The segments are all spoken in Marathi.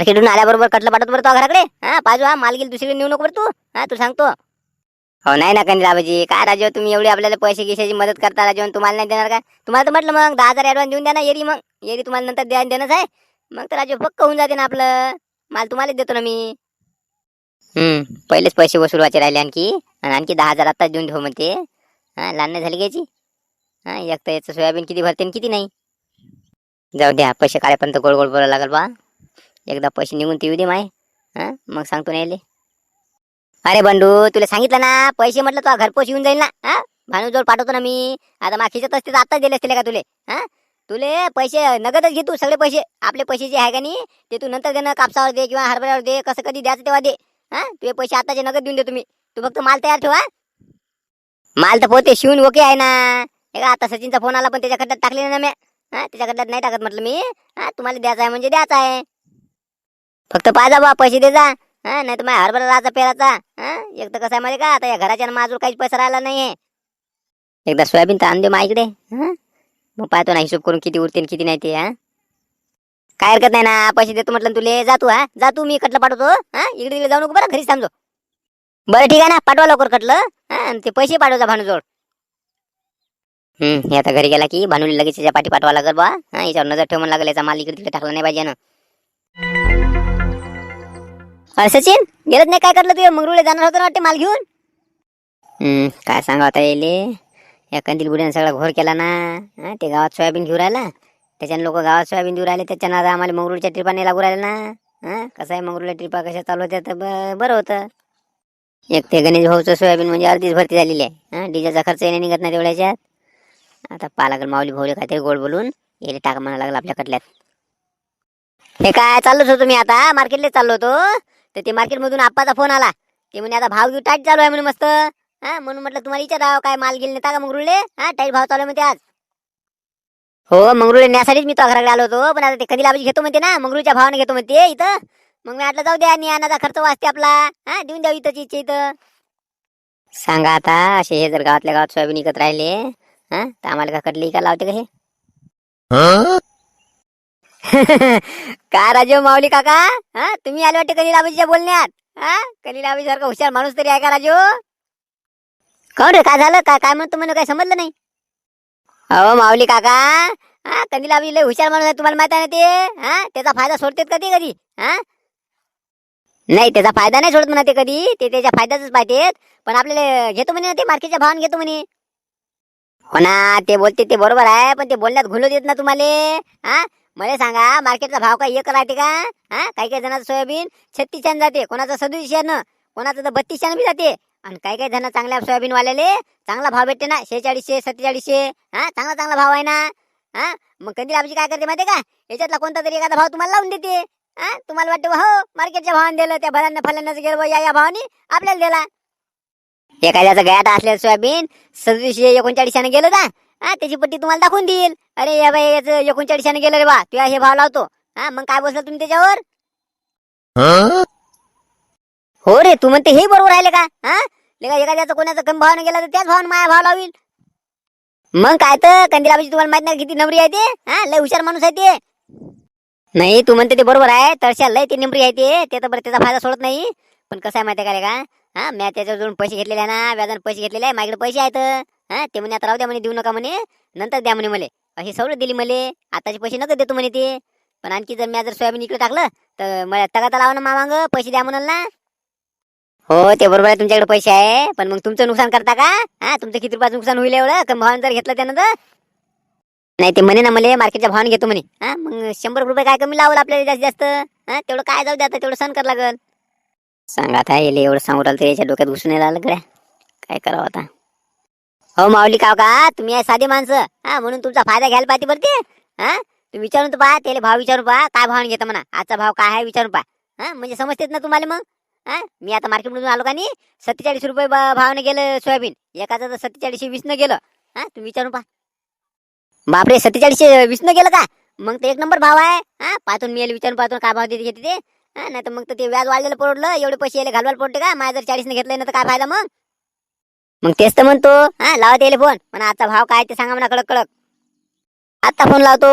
मार्केटून आल्याबरोबर कटलं पाठवत बरं तो घराकडे? हा पाजू हा माल गेली दुसरीकडे नेऊ नको बरं तू. हा तू सांगतो. हो नाही ना कनी राबाजी काय राजे हो, तुम्ही एवढी आपल्याला पैसे गिशाची मदत करता राजे हो, तुम्हाला नाही देणार का? तुम्हाला तर म्हटलं मग दहा हजार ॲडव्हान्स देऊन द्या ना येरी मग. येरी तुम्हाला नंतर द्या देणंच आहे. मग तर राजे हो, पक्क होऊन जाते ना आपलं. माल तुम्हालाच देतो ना मी. हम्म पहिलेच पैसे वसूल राहिले आणखी. आणि आणखी दहा हजार आत्ताच देऊन ठेव म्हणते. हा लहान नाही झाली घ्यायची हा एक तर याचं सोयाबीन किती भरते आणि किती नाही? जाऊ द्या पैसे काढायपर्यंत गोड गोड बोलायला लागल बा. एकदा पैसे निघून ते येऊ दे माय. हा? मग सांगतो नाही अरे बंडू तुला सांगितलं ना पैसे म्हटलं तुला घरपोच येऊन जाईल ना. हा? भानूजवळ पाठवतो ना मी. आता माखीच्या खिचत असते तर आताच दिले असतील का तुले? हा? तुले पैसे नगदच घे तू सगळे पैसे. आपले पैसे जे आहे का नाही ते तू नंतर देणं कापसावर दे किंवा हरभऱ्यावर दे कसं कधी द्यायचं तेव्हा दे. हा? तुझे पैसे आताचे नगद देऊन दे तुम्ही. तू फक्त माल तयार ठेवा माल तर पोते शिवून ओके आहे ना. हे का आता सचिनचा फोन आला पण त्याच्या खड्ड्यात टाकले ना मी हा? त्याच्या खड्ड्यात नाही टाकत म्हटलं मी. हा? तुम्हाला द्यायचा आहे म्हणजे द्यायचा आहे. फक्त पाहिजा बा पैसे दे जा. हा नाही तर माझ्या हरभरा राहायचा पेराचा. हा एक तर कसं आहे माहिती का? आता या घराच्या माझूर काहीच पैसा राहिला नाहीये. एकदा सोयाबीन तर आणून देऊ माझ्याकडे. हा मग पाहतो ना हिशोब करून किती उरते किती नाही ते हा. काय हरकत नाही ना पैसे देतो म्हटलं तुले. जा तू हा. जा तू मी कटलं पाठवतो हो. हा. इकडे तिकडे जाऊ नको बरं घरीच थांबतो बरं ठीक आहे ना. पाठवा लवकर कटलं. हा ते पैसे पाठवता भानूजवळ. हम्म हे आता घरी गेला की भानुली लगेच पाठी पाठवा लागल बा. हा याच्यावर नजर ठेवून लागेल याचा माल इकडे तिकडे टाकला नाही पाहिजे ना. सचिन गेलत नाही काय करलं तू? मंगरुळे जाणार होतं ना वाटते माल घेऊन? हम्म काय सांगा आता येले या कंदील बुड्याने सगळा घोर केला ना. ते गावात सोयाबीन घेऊन राहिला. त्याच्यानं लोक गावात सोयाबीन देऊ राहिले. त्याच्यानं आता आम्हाला मंगरुळच्या ट्रिपा नाही लागू राहिल्या ना. हा कसं आहे मंगरुळच्या ट्रिपा कशा चालू होत्या तर बरं होतं. एक ते गणेश भाऊचं सोयाबीन म्हणजे अर्धीच भरती झालेली आहे. हा डिझेलचा खर्च येणे निघत नाही तेवढ्याच्यात आता पालक माऊली भाऊले काहीतरी गोड बोलून येले टाका म्हणा लागला आपल्या कटल्यात. हे काय चाललोच होतो मी आता मार्केटला चाललो होतो. तर ते मार्केटमधून आप्पाचा फोन आला. ते म्हणे आता भाव घेऊ टाईट चालू आहे म्हणे मस्त. हा म्हणून म्हटलं तुम्हाला विचारावं काय माल गेले नेता का मंगरुळे हा टाईट भाव चालू आहे म्हणते आज. हो मंगरुळे न्यासाठीच मी तो घराकडे आलो होतो. पण आता ते कधी लाभाची घेतो म्हणते ना मंगरुळच्या भावाने घेतो म्हणते इथं. मग मी आटलं जाऊ द्या आणि अनाचा खर्च वाचते आपला. हा देऊन द्यावी इथं इच्छा इथं. सांगा आता असे हे जर गावातल्या गावात सोयाबीन विकत राहिले हा तर आम्हाला का कडली का लावते का हे? काय राजू माऊली काका? हा? तुम्ही आले वाटते कधी लाभाजीच्या बोलण्यात? हा? कधी लाभाजी सारखा हुशार माणूस तरी आहे का राजू? कोण रे? काय झालं? काय काय म्हणतो म्हणून काय समजलं नाही? अहो माऊली काका. हा? कधी लाभाजी लय हुशार माणूस आहे तुम्हाला माहीत आहे ना ते? हा? त्याचा फायदा सोडतेत कधी कधी? हा? नाही त्याचा फायदा नाही सोडत म्हणा ते कधी. ते त्याच्या फायद्याच पाहतेत. पण आपल्याला घेतो म्हणे ना ते मार्केटच्या भावाने घेतो म्हणे. हो ना ते बोलते ते बरोबर आहे पण ते बोलण्यात घुलो देत ना तुम्हाला. हा? मला सांगा मार्केटचा भाव काय एक राहते का? हा? काही काही जणांचं सोयाबीन छत्तीसशे जाते कोणाचं सदुतीसशे कोणाचं तर बत्तीसशे बी जाते. आणि काही काही जण चांगल्या सोयाबीन वाल्याले चांगला भाव भेटते ना शेहेचाळीसशे सत्तेचाळीसशे हा? चांगला चांगला भाव आहे ना हा? मग कधी आमची काय करते माहिती का? याच्यातला कोणता तरी एखादा भाव तुम्हाला लावून देते हा? तुम्हाला वाटतं हो मार्केटच्या भावाने दिलं त्या भरांना फलांनाच गेलं या या भावाने आपल्याला दिला. एखाद्याचं गयाटा असलेलं सोयाबीन सदतीसशे एकोणचाळीसशे गेलं का? हा त्याची पट्टी तुम्हाला दाखवून देईल. अरे या बाई याचं एकोणचाळीशाने गेलं रे बा. तुला हे भाव लावतो. हा मग काय बसला तुम्ही त्याच्यावर? हो रे तू म्हणते हे बरोबर राहिले का? हा? लेका एखाद्याचं कोणाचा कमी भावाने गेला तर त्याच भावानं माया भाव लावील. मग काय तर कंदिलाबाजी तुम्हाला माहीत नाही किती नमरी आहे ते? हा लय हुशार माणूस आहे ते. नाही तू म्हणते ते बरोबर आहे. तळशा लय ते नंबरी आहे ते. ते तर बरं त्याचा फायदा सोडत नाही. पण कसं आहे माहिती का रे का हा मी त्याच्याजवळून पैसे घेतलेले आहे ना व्याजाने पैसे घेतलेले आहे माझ्याकडे पैसे आहेत. हा ते म्हणे आता राहू द्या म्हणे देऊ नका म्हणे नंतर द्या म्हणे मला. अशी सवलत दिली मले आताचे पैसे नको देतो म्हणे ते. पण आणखी जर मी जर सोयाबीन इकडे टाकलं तर मला तगाता लावा ना मामांग पैसे द्या म्हणाल ना. हो ते बरोबर आहे तुमच्याकडे पैसे आहे पण मग तुमचं नुकसान करता का? हा तुमचं किती रुपयाचं नुकसान होईल एवढं? कमी जर घेतलं त्यानं तर? नाही ते म्हणे ना मला मार्केटच्या भावाने घेतो म्हणे. हा मग शंभर रुपये काय कमी लावलं आपल्याला जास्तीत जास्त? हा तेवढं काय जाऊ द्या आता तेवढं सण कर लागल. सांगा आता येईल एवढं सांगू राहिलं तर याच्या डोक्यात घुसून यायला लागलं काय करावं आता? हो माऊली काव का? तुम्ही आहे साधे माणसं. हा म्हणून तुमचा फायदा घ्यायला पाहिजे बरं ते. हा? तुम्ही विचारून तर पहा त्याला भाव विचारून पहा काय भावाने घेता म्हणा. आजचा भाव काय आहे विचारून पहा. हा म्हणजे समजतेत ना तुम्हाला मग? हा? मी आता मार्केटमधून आलो का नाही? सत्तेचाळीस रुपये भा- भावाने गेलं सोयाबीन. एकाचं तर सत्तेचाळीसशे वीसनं गेलं. हा तुम्ही विचारून पहा. बापरे सत्तेचाळीसशे वीसनं गेलं का? मग ते एक नंबर भाव आहे. हा पाहतून मी विचारून पाहतो काय भाव देते घेते ते. हा नाही तर मग ते व्याज वाढलेलं परवडलं एवढे पैसे यायला घालवायला पडते का? माझ्या जर चाळीसने घेतलं ना तर काय फायदा मग? मग तेच तर म्हणतो. हा लावा टेलिफोन फोन पण आता भाव काय ते सांगा म्हणा कडक कडक आता फोन लावतो.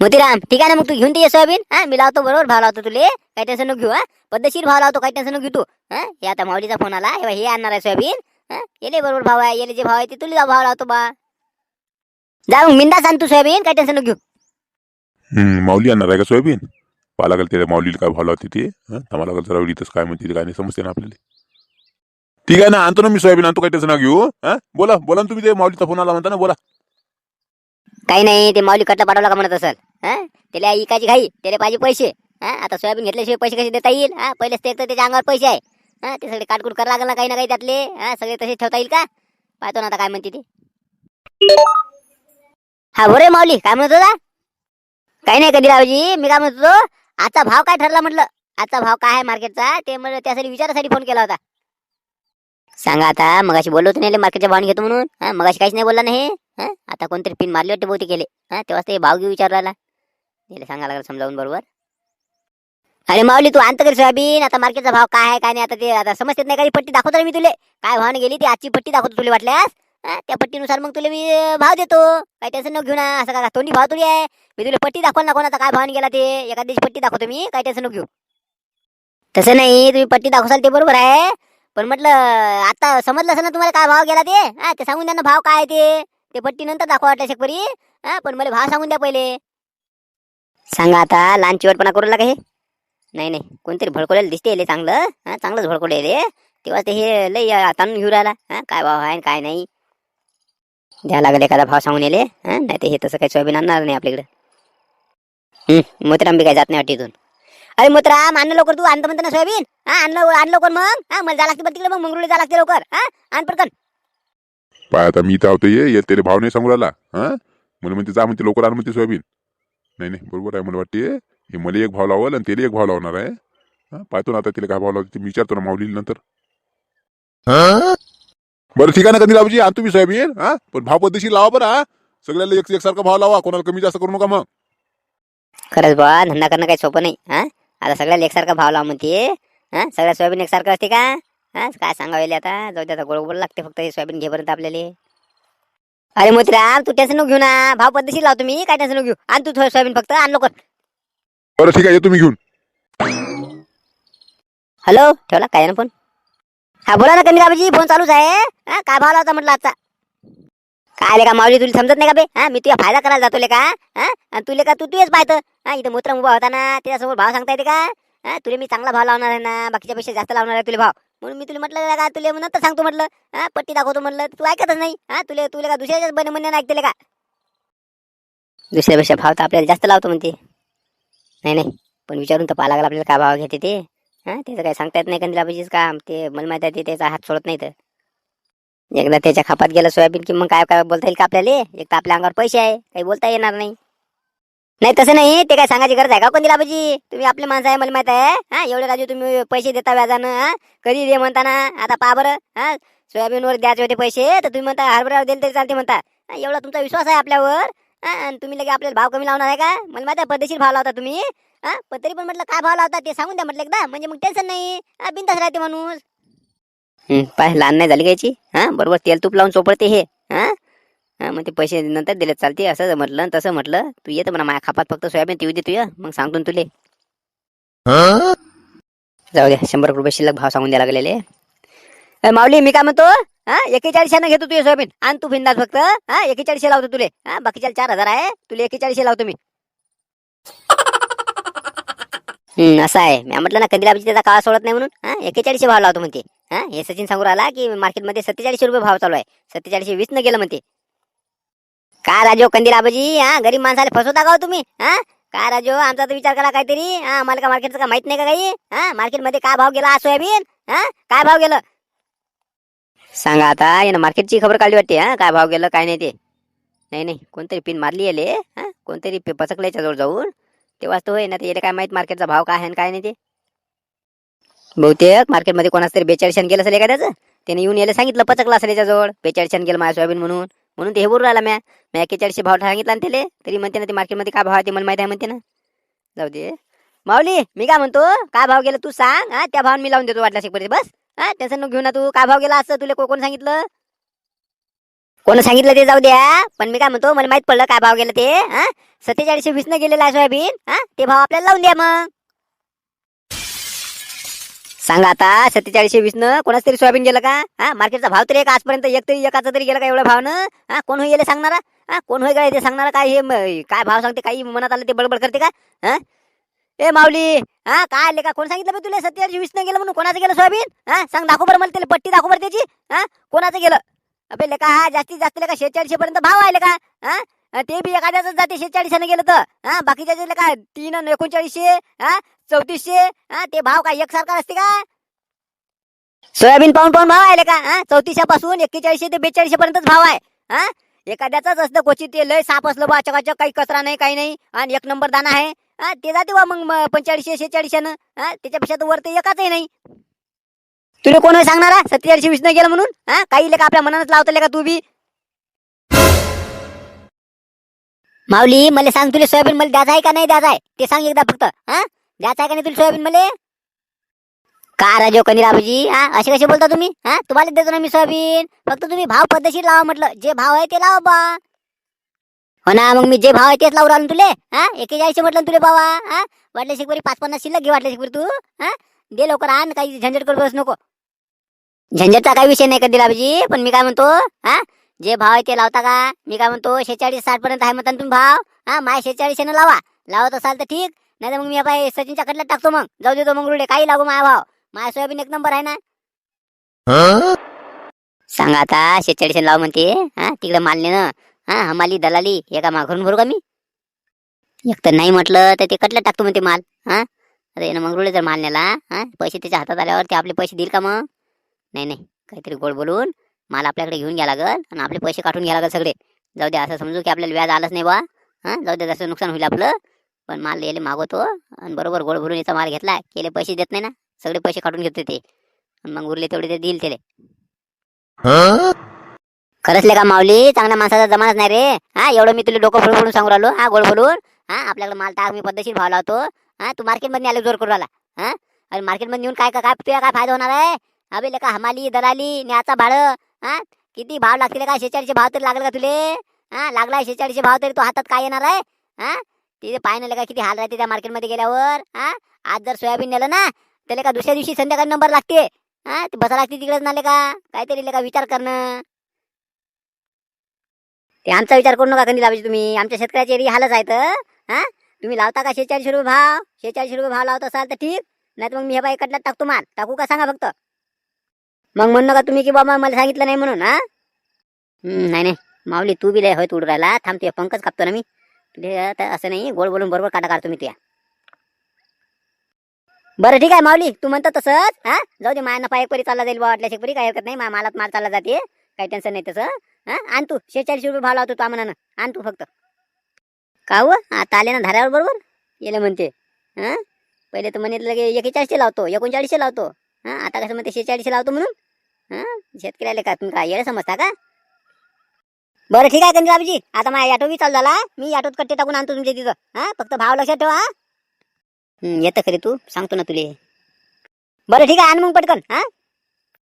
मोतीराम ठीक आहे ना मग तू घेऊन ते सोयाबीन? हा मी लावतो बरोबर भाव लावतो तुले. काही टेन्शन नको घेऊ हा. पद्धतशीर भाव लावतो काही टेन्शन नको घेतो हा हे आता माऊलीचा फोन आला. हे आणणार आहे सोयाबीन. हा येले बरोबर भाव आहे येले जे भाव आहे ते तुला भाव लावतो बा. जा मग मिंदा सांग तू सोयाबीन काही टेन्शन घेऊ. हम्म, माऊली आणणार आहे का सोयाबीन? पाहा लागेल त्याला माऊलीला काय भाव लावते ते हं? थांबा लागेल जरा इथंच काय म्हणते ते काय नाही समजते ना आपल्याला. ठीक आहे ना आणतो ना मी सोयाबीन आणतो काही टेन्शन नका घेऊ हा? बोला बोला ना तुम्ही ते माऊलीचा फोन आला म्हणता ना बोला. काही नाही ते माऊली कट्टा पाठवला का म्हणत असेल हा? त्याला इकायची घाई त्याला पाहिजे पैसे हा? आता सोयाबीन घेतल्याशिवाय पैसे कसे देता येईल हा? पहिलेच ते एक तर त्याच्या अंगावर पैसे आहे हा? ते सगळे काटकूट करावं लागेल ना काही ना काही त्यातले हा? सगळे तसे ठेवता येईल का? पाहतो ना आता काय म्हणते ते. हा बोरे माऊली काय म्हणत होता? काही नाही कधी रावजी मी काय म्हणत होतो आजचा भाव काय ठरला म्हटलं? आजचा भाव काय आहे मार्केटचा? ते म्हणजे त्यासाठी विचारासाठी फोन केला होता. सांगा आता मगाशी बोललो होतो नाही मार्केटच्या भावाने घेतो म्हणून. हा मगाशी काहीच नाही बोलला नाही हा. आता कोणतरी पिन मारली वाटते बहुते केले हा तेव्हा ते भाव घेऊ विचारला राहिला त्याला सांगा लागला समजावून बरोबर. अरे माऊली तू आणत कर सोयाबीन आता मार्केटचा भाव काय आहे काय नाही आता ते आता समजत नाही का पट्टी दाखवतो मी तुले. काय भावाने गेली ती आजची पट्टी दाखवतो तुला वाटल्यास. त्या पट्टीनुसार मग तुला मी भाव देतो. काही टेन्शन नको घेऊ ना. असं का तोंडी भाव तुली आहे? मी तुला पट्टी दाखवल ना कोणाचा काय भावाने गेला ते? एखाद्याची पट्टी दाखवतो मी. काही टेन्शन नको घेऊ. तसं नाही तुम्ही पट्टी दाखवसाल ते बरोबर आहे. पण म्हटलं आता समजलं असं ना तुम्हाला काय भाव गेला ते? हा ते सांगून द्या ना भाव काय आहे ते. ते पट्टी नंतर दाखवा वाटलं शेकपरी हा पण मला भाव सांगून द्या पहिले. सांगा आता लहान चिवटपणा करू लागा हे? नाही नाही. कोणतरी भडकवलेलं दिसते चांगलं. हा चांगलंच भडकोले रे तेव्हा ते हे लय ताणून घेऊ राहिला. हा काय भाव आहे काय नाही. द्या लागेल एखादा भाव सांगून येले हा? नाही ते हे तसं काही सोयाबीन आणणार नाही आपल्याकडे. हम्म मोतीराम बी काय जात नाही वाटते इथून. अरे मोतीराम आणलं लवकर तू आणतं म्हणतं ना सोयाबीन. हा आणलं आणलं लवकर मग. हा मला जा लागते तिकडे मग मंगरुळी जा लागते लवकर. हा आण पटकन. पाय आता मी होतो ये ये त्याला भाव नाही सांगू राहिला. हा? मला म्हणते जा म्हणते लवकर आण म्हणते सोयाबीन. नाही नाही बरोबर आहे मला वाटते. हे मला एक भाव लावल आणि त्याला एक भाव लावणार आहे. हा? पाहतो ना आता तिला काय भाव लावते ते मी विचारतो ना माऊलीला नंतर बरं ठीक आहे ना कधी लावजी आणतो मी सोयाबीन हा? पण भाव पद्धतशीर लावा बरं हा? सगळ्याला एक एकसारखा भाव लावा कोणाला कमी जास्त करू नका मग. खरंच बा धंदा करणं काही सोपं नाही हा? आता सगळ्याला एकसारखा भाव लाव म्हणते हा? सगळ्या सोयाबीन एकसारखं असते का? हा? काय सांगावेले आता? जाऊ दे आता गोड गोड लागते फक्त हे सोयाबीन घेपर्यंत आपल्याला. अरे मोतीराम तू टेन्शन नको घेऊ ना. भाव पद्धतशीर लावतो मी काय टेन्शन नको घेऊ. आण तू थोडं सोयाबीन फक्त आण लवकर. बरं ठीक आहे मी घेऊन. हॅलो ठेवला काय ना फोन हा बोला ना कमिराबाजी फोन चालूच आहे हा? काय भाव लावता म्हटलं आता? काय का माऊली तुला समजत नाही का बे? हा मी तुझा फायदा करायला जातो ले का? हा? आणि तुले का तू तुझेच पाहतं? हा इथं मूत्र उभा होता ना त्याच्यासमोर भाव सांगता येते का? हा तुला मी चांगला भाव लावणार आहे ना बाकीच्या पेक्षा जास्त लावणार आहे तुला भाव. म्हणून मी तुला म्हटलं का तुले नंतर सांगतो म्हटलं. हा पट्टी दाखवतो म्हटलं. तू ऐकतच नाही. हा तुले तुला का दुसऱ्याच्याच बने म्हणणे ऐकते का? दुसऱ्यापेक्षा भाव तर आपल्याला जास्त लावतो म्हणते. नाही नाही. पण विचारून तर पाहा लागला आपल्याला काय भाव घेते ते. हा त्याचं काही सांगता येत नाही कंदिलाबाजीच काम? ते मला माहिती आहे ते त्याचा हात सोडत नाही तर एकदा त्याच्या खापात गेलं सोयाबीन की मग काय काय बोलता येईल का आपल्याला? एक तर आपल्या अंगावर पैसे आहे काही बोलता येणार नाही. नाही तसं नाही ते काय सांगायची गरज आहे का हो कंदिलाबाजी तुम्ही आपले माणसं आहे मला माहीत आहे हा? एवढे राजू तुम्ही पैसे देता व्याजानं हा? कधी दे म्हणताना आता पहा बरं हा? सोयाबीनवर द्यायचे होते पैसे तर तुम्ही म्हणता हरभऱ्यावर दिले तरी चालते म्हणता. एवढा तुमचा विश्वास आहे आपल्यावर? आणि तुम्ही लगे आपल्याला भाव कमी लावणार आहे का? मला माहिती पद्धतशीर भाव लावता तुम्ही. हा पण तरी पण म्हटलं काय भाव लावता ते सांगून द्या म्हटलं एकदा. म्हणजे मग टेन्शन नाही. हा बिंदास राहते माणूस. पाय लहान नाही झाली घ्यायची? हा बरोबर तेल तूप लावून चोपडते हे. हा? हा मग ते पैसे नंतर दिले चालते असं म्हटलं तसं म्हटलं तू येतं म्हणा माझ्या खापात फक्त सोयाबीन ती दे या मग सांगतो ना तुले. जाऊ द्या शंभर रुपये शिल्लक भाव सांगून द्यायला लागलेले. माऊली मी काय म्हणतो? हा? एकेचाळीसशे घेतो तुझे सोयाबीन. आण तू बिंदास फक्त हा? एकेचाळीसशे लावतो तुले. हा? बाकीच्या चार हजार आहे. तुला एकेचाळीसशे लावतो मी. असं आहे. मी म्हटलं ना कंदिलाबाजी त्याचा काळा सोडत नाही म्हणून हा? एकेचाळीसशे भाव लावतो म्हणते. हा? हे सचिन सांगू राहिला की मार्केटमध्ये सत्तेचाळीसशे रुपये भाव चालू आहे. सत्तेचाळीसशे वीस न गेलं म्हणते. का राजो कंदिलाबाजी हा? गरीब माणसाला फसवता का हो तुम्ही? हा? काय राजो आमचा तर विचार करा काहीतरी. हा? आम्हाला का मार्केटचं का माहीत नाही का काही? हा? मार्केटमध्ये काय भाव गेला सोयाबीन? हा? काय भाव गेलं? सांगा आता यानं मार्केटची खबर काढली वाटते हा? काय भाव गेलं काय नाही ते. नाही नाही कोणतरी पिन मारली याले हा? कोणतरी पे- पचकलं याच्याजवळ जाऊन. तेव्हाच तो होय ना ते याला काय माहीत मार्केटचा भाव काय आहे आणि काय नाही ते. बहुतेक मार्केटमध्ये कोणाच तरी बेचाळीशान गेलं असेल एखाद्याचं. त्याने येऊन याला सांगितलं पचकलं असेल याच्याजवळ बेचाळीशान गेलं माझ्या सोयाबीन म्हणून. म्हणून ते हे बोलून राहिला म्या. मी एकेचाळीसशे भाव सांगितला ना त्याले तरी म्हणते ना ते मार्केटमध्ये काय भाव आहे ते मला माहिती आहे म्हणते ना. जाऊ दे. माऊली मी काय म्हणतो काय भाव गेला तू सांग हा? त्या भावाने मी लावून देतो वाटल्या शिकपर्यंत बस. हा टेन्शन नको घेऊ ना तू काय भाव गेला असं तुला कोण सांगितलं? कोण सांगितलं ते जाऊ द्या पण मी काय म्हणतो मला माहीत पडलं काय भाव गेलं ते हा? सत्तेचाळीसशे वीस न गेलेलं आहे सोयाबीन हा? ते भाव आपल्याला लावून द्या मग. सांगा आता सत्तेचाळीसशे वीस न कोणाच तरी सोयाबीन गेलं का? हा मार्केटचा भाव तरी एक आजपर्यंत एक तरी एकाचा तरी गेला का एवढा भावनं? हा कोण होई गेले सांगणारा? हा कोण होई ते सांगणारा? काय हे काय भाव सांगते काही मनात आलं ते बडबड करते का? हा? ए माऊली हा काय आले का? कोण सांगितलं तुले तुला? सत्तेचाळीसशे वीस गेलं म्हणून. कोणाचं गेलं सोयाबीन? हा सांग दाखव बरं मला त्याला पट्टी दाखव बरं त्याची. हा कोणाचं गेलं? अबे लेका हा जास्तीत जास्त लेका शेहेचाळीसशे पर्यंत भाव आहे का हा ते बी एखाद्याच जाते शेहेचाळीसशे गेलं तर. हा बाकीच्या जे लेका तीन एकोणचाळीसशे हा चौतीसशे हा ते भाव काय एकसारखा असते का? सोयाबीन पाहून पाहून भाव आहे का हा चौतीसशे पासून एक्केचाळीसशे ते बेचाळीसशे पर्यंतच भाव आहे. हा एखाद्याच असतं क्वचित ते लय साप असलं बा चकाचक काही कचरा नाही काही नाही. आणि एक नंबर दाना आहे. हा ते जाते वा मग पंचेचाळीसशे शेहेचाळीसशे न. हा त्याच्यापेक्षा तर वर ते एकाचही नाही. तुला कोण सांगणार? सत्तेचाळीसशे वीस गेलं म्हणून? हा काही लेखा आपल्या मनानच लावतले का तू बी. माऊली मला सांग तुला सोयाबीन मला द्यायचं आहे का नाही द्यायचं आहे? ते सांग एकदा फक्त. हा द्यायचं आहे का नाही तुला सोयाबीन मला? का राजो कनिराबाजी? हा असे कसे बोलता तुम्ही? हा तुम्हाला देतो ना मी सोयाबीन. फक्त तुम्ही भाव पद्धतशीर लावा म्हटलं. जे भाव आहे ते लावा बा. हो ना मग मी जे भाव आहे तेच लावून राहिलो तुले हा? एकेचाळीसशे म्हटलं ना तुले बाबा हा? वाटले शिकवरी पाच पन्नास शिल्लक घे वाटले शिकवरी तू हा? दे लवकर आण काही झंझट करू बस नको. झंझटचा काही विषय नाही कधी राबाजी पण मी काय म्हणतो हा? जे भाव आहे ते लावता का? मी काय म्हणतो शेहेचाळीस साठ पर्यंत आहे म्हणता ना तुम्ही भाव हा? माय शेहेचाळीसशे लावा. लावत असाल तर ठीक नाही तर मग मी आता सचिनच्या कटल्यात टाकतो मग. जाऊ देतो मग रुडे काही लागू माया भाव. माया सोयाबीन एक नंबर आहे ना. सांगा आता शेहेचाळीसशे लाव म्हणते हा? तिकडे मालने ना. हा हमाली दलाली एका माघरून भरू का मी? एक तर नाही म्हटलं तर ते कटल्यात टाकतो म्हणते माल हा? आता येणं मग जर माल नेला हा? पैसे त्याच्या हातात आल्यावर ते आपले पैसे देईल का मग? नाही नाही. काहीतरी गोड बोलून माल आपल्याकडे घेऊन घ्या लागल आणि आपले पैसे काढून घ्या लागल सगळे. जाऊ दे असं समजू की आपल्याला व्याज आलंच नाही बा हा? जाऊ दे जसं नुकसान होईल आपलं. पण माल यायला मागवतो आणि बरोबर गोड भरून याचा माल घेतला केले पैसे देत नाही ना? सगळे पैसे काढून घेतो ते. मग उरले तेवढे ते देईल त्याला. खरंच का माऊली? चांगल्या माणसाचा जमानाच नाही रे. हा एवढं मी तुला डोकं फोडून फोडून सांगू राहिलो. हा गोड बोलून. हा आपल्याकडे माल टाक मी पद्धतशीर भाव लावतो. हा तू मार्केटमध्ये आले जोर करू राहिला. हा? अरे मार्केटमध्ये येऊन काय काय काय तुला काय फायदा होणार आहे? अबे लेका हमाली दलाली न्याचा भाडं. हा? किती भाव लागतील का? शेचाळीसशे भाव तरी लागेल का तुले? हा लागला शेचाळीसशे भाव तरी तो हातात काय येणार आहे? हा? तिथे पाहिलं का किती हाल राहते त्या मार्केटमध्ये गेल्यावर? हा? आज जर सोयाबीन नेलं ना त्याला का दुसऱ्या दिवशी संध्याकाळी नंबर लागते. हा? ते बसा लागते तिकडेच नाले का? काहीतरी का विचार करणं. ते आमचा विचार करू नका कधी लावायची तुम्ही. आमच्या शेतकऱ्याची एरी हालच तर हा? तुम्ही लावता का शेहेचाळीसशे रुपये भाव? शेहेचाळीसशे रुपये भाव लावत असाल तर ठीक. नाही तर मग मी हे बाई कटल्यात टाकतो माल. टाकू का सांगा फक्त? मग म्हणू नका तुम्ही की बाबा मला सांगितलं नाही म्हणून हा? नाही नाही. माऊली तू बी लय होय तुड राहिला. थांब तुझ्या पंकज कापतो ना मी. असं नाही गोड बोलून बरोबर काटा काढतो मी तुया. बरं ठीक आहे माऊली. तू म्हणतो तसंच हा? जाऊ दे माया नफा एक परी चालला जाईल बा वाटल्या शेकपरी काय हरकत नाही मा मालात माल चालला जाते. काही टेन्शन नाही तसं. हा? आण तू. शेहेचाळीस रुपये भाव लावतो तो आम्हाला आण तू फक्त. का हो? आता आले ना धाऱ्यावर बरोबर? येले म्हणते. हा? पहिले तर म्हणे लगे एकेचाळीसशे लावतो. एकोणचाळीसशे लावतो. हा? आता कसं म्हणते शेहेचाळीसशे लावतो म्हणून? हा? शेतकऱ्याला का? तुम्ही काय येणं समजता का? बरं ठीक आहे कंजराबजी आता माझ्या ऑटो बी चालू झाला. मी ऑटोत कट्टे टाकून आणतो तुमच्या तिथं. हा? फक्त भाव लक्षात ठेवा हा. येतं खरी तू. सांगतो ना तुले. बरं ठीक आहे. आण मग पटकन. हा?